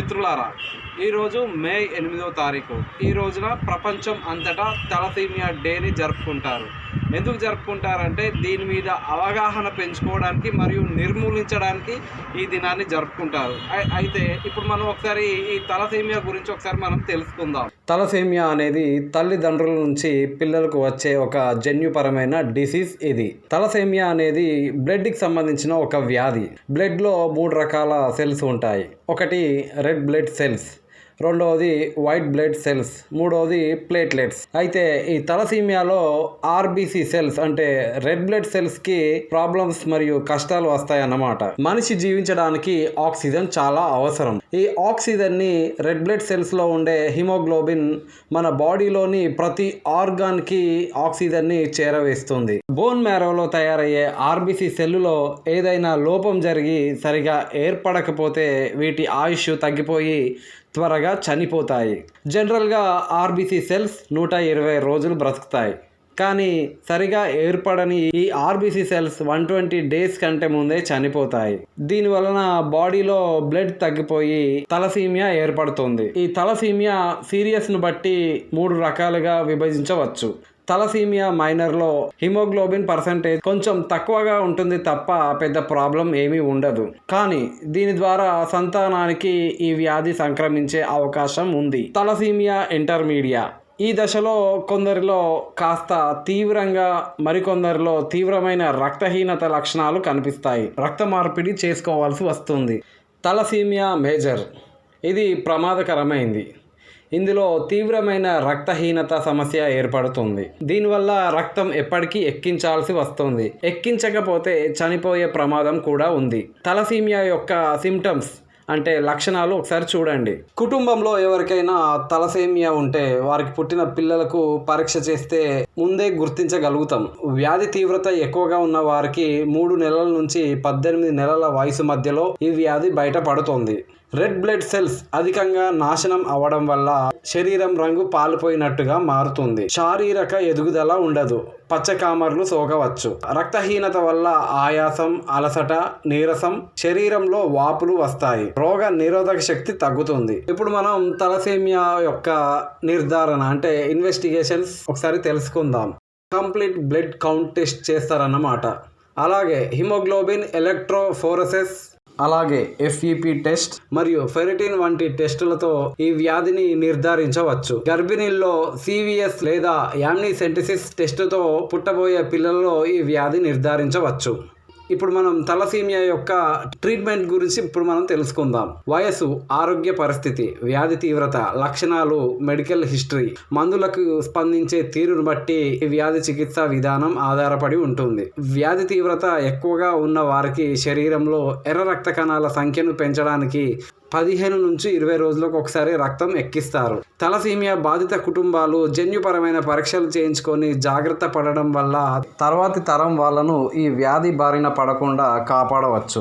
మిత్రులారా ఈరోజు మే ఎనిమిదో తారీఖు. ఈ రోజున ప్రపంచం అంతటా తలసీమియా డేని జరుపుకుంటారు. ఎందుకు జరుపుకుంటారంటే దీని మీద అవగాహన పెంచుకోవడానికి మరియు నిర్మూలించడానికి ఈ దినాన్ని జరుపుకుంటారు. అయితే ఇప్పుడు మనం ఒకసారి ఈ తలసీమియా గురించి ఒకసారి మనం తెలుసుకుందాం. తలసేమియా అనేది తల్లిదండ్రుల నుంచి పిల్లలకు వచ్చే ఒక జన్యుపరమైన డిసీజ్ ఇది. తలసేమియా అనేది బ్లడ్కి సంబంధించిన ఒక వ్యాధి. బ్లడ్లో మూడు రకాల సెల్స్ ఉంటాయి. ఒకటి రెడ్ బ్లడ్ సెల్స్. రెండవది వైట్ బ్లడ్ సెల్స్ మూడవది ప్లేట్లెట్స్ అయితే ఈ తలసీమియాలో ఆర్బీసీ సెల్స్ అంటే రెడ్ బ్లడ్ సెల్స్కి ప్రాబ్లమ్స్ మరియు కష్టాలు వస్తాయన్నమాట. మనిషి జీవించడానికి ఆక్సిజన్ చాలా అవసరం. ఈ ఆక్సిజన్ని రెడ్ బ్లడ్ సెల్స్లో ఉండే హిమోగ్లోబిన్ మన బాడీలోని ప్రతి ఆర్గాన్కి ఆక్సిజన్ని చేరవేస్తుంది. బోన్ మ్యారోలో తయారయ్యే ఆర్బీసీ సెల్లులో ఏదైనా లోపం జరిగి సరిగా ఏర్పడకపోతే వీటి ఆయుష్ తగ్గిపోయి త్వరగా చనిపోతాయి. జనరల్గా ఆర్బీసీ సెల్స్ నూట ఇరవై రోజులు బ్రతుకుతాయి. కానీ సరిగా ఏర్పడని ఈ RBC cells one twenty days కంటే ముందే చనిపోతాయి. దీని వలన బాడీలో బ్లడ్ తగ్గిపోయి తలసీమియా ఏర్పడుతుంది. ఈ తలసీమియా సీరియస్ను బట్టి మూడు రకాలుగా విభజించవచ్చు. తలసీమియా మైనర్లో హిమోగ్లోబిన్ పర్సంటేజ్ కొంచెం తక్కువగా ఉంటుంది తప్ప పెద్ద ప్రాబ్లం ఏమీ ఉండదు. కానీ దీని ద్వారా సంతానానికి ఈ వ్యాధి సంక్రమించే అవకాశం ఉంది. Thalassaemia intermedia. ఈ దశలో కొందరిలో కాస్త తీవ్రంగా మరికొందరిలో తీవ్రమైన రక్తహీనత లక్షణాలు కనిపిస్తాయి. రక్త మార్పిడి చేసుకోవాల్సి వస్తుంది. Thalassaemia major. ఇది ప్రమాదకరమైంది. ఇందులో తీవ్రమైన రక్తహీనత సమస్య ఏర్పడుతుంది. దీనివల్ల రక్తం ఎప్పటికీ ఎక్కించాల్సి వస్తుంది. ఎక్కించకపోతే చనిపోయే ప్రమాదం కూడా ఉంది. తలసీమియా యొక్క సిమ్టమ్స్ అంటే లక్షణాలు ఒకసారి చూడండి. కుటుంబంలో ఎవరికైనా తలసేమియా ఉంటే వారికి పుట్టిన పిల్లలకు పరీక్ష చేస్తే ముందే గుర్తించగలుగుతాం. వ్యాధి తీవ్రత ఎక్కువగా ఉన్న వారికి మూడు నెలల నుంచి పద్దెనిమిది నెలల వయసు మధ్యలో ఈ వ్యాధి బయటపడుతోంది. రెడ్ బ్లడ్ సెల్స్ అధికంగా నాశనం అవ్వడం వల్ల శరీరం రంగు పాలిపోయినట్టుగా మారుతుంది. శారీరక ఎదుగుదల ఉండదు. పచ్చకామర్లు సోకవచ్చు. రక్తహీనత వల్ల ఆయాసం అలసట నీరసం శరీరంలో వాపులు వస్తాయి. రోగ నిరోధక శక్తి తగ్గుతుంది. ఇప్పుడు మనం తలసేమియా యొక్క నిర్ధారణ అంటే ఇన్వెస్టిగేషన్స్ ఒకసారి తెలుసుకుందాం. కంప్లీట్ బ్లడ్ కౌంట్ టెస్ట్ చేస్తారన్నమాట. అలాగే హిమోగ్లోబిన్ ఎలక్ట్రోఫోరసెస్ అలాగే ఎఫ్ఈపి టెస్ట్ మరియు ఫెరటిన్ వంటి టెస్టులతో ఈ వ్యాధిని నిర్ధారించవచ్చు. గర్భిణీల్లో సివిఎస్ లేదా యామ్నిసెంటిసిస్ టెస్టుతో పుట్టబోయే పిల్లల్లో ఈ వ్యాధి నిర్ధారించవచ్చు. ఇప్పుడు మనం తలసీమియా యొక్క ట్రీట్మెంట్ గురించి ఇప్పుడు మనం తెలుసుకుందాం. వయసు ఆరోగ్య పరిస్థితి వ్యాధి తీవ్రత లక్షణాలు మెడికల్ హిస్టరీ మందులకు స్పందించే తీరును బట్టి వ్యాధి చికిత్స విధానం ఆధారపడి ఉంటుంది. వ్యాధి తీవ్రత ఎక్కువగా ఉన్న వారికి శరీరంలో ఎర్ర రక్త కణాల సంఖ్యను పెంచడానికి పదిహేను నుంచి ఇరవై రోజులకు ఒకసారి రక్తం ఎక్కిస్తారు. తలసీమియా బాధిత కుటుంబాలు జన్యుపరమైన పరీక్షలు చేయించుకొని జాగ్రత్త పడడం వల్ల తర్వాతి తరం వాళ్ళను ఈ వ్యాధి బారిన పడకుండా కాపాడవచ్చు.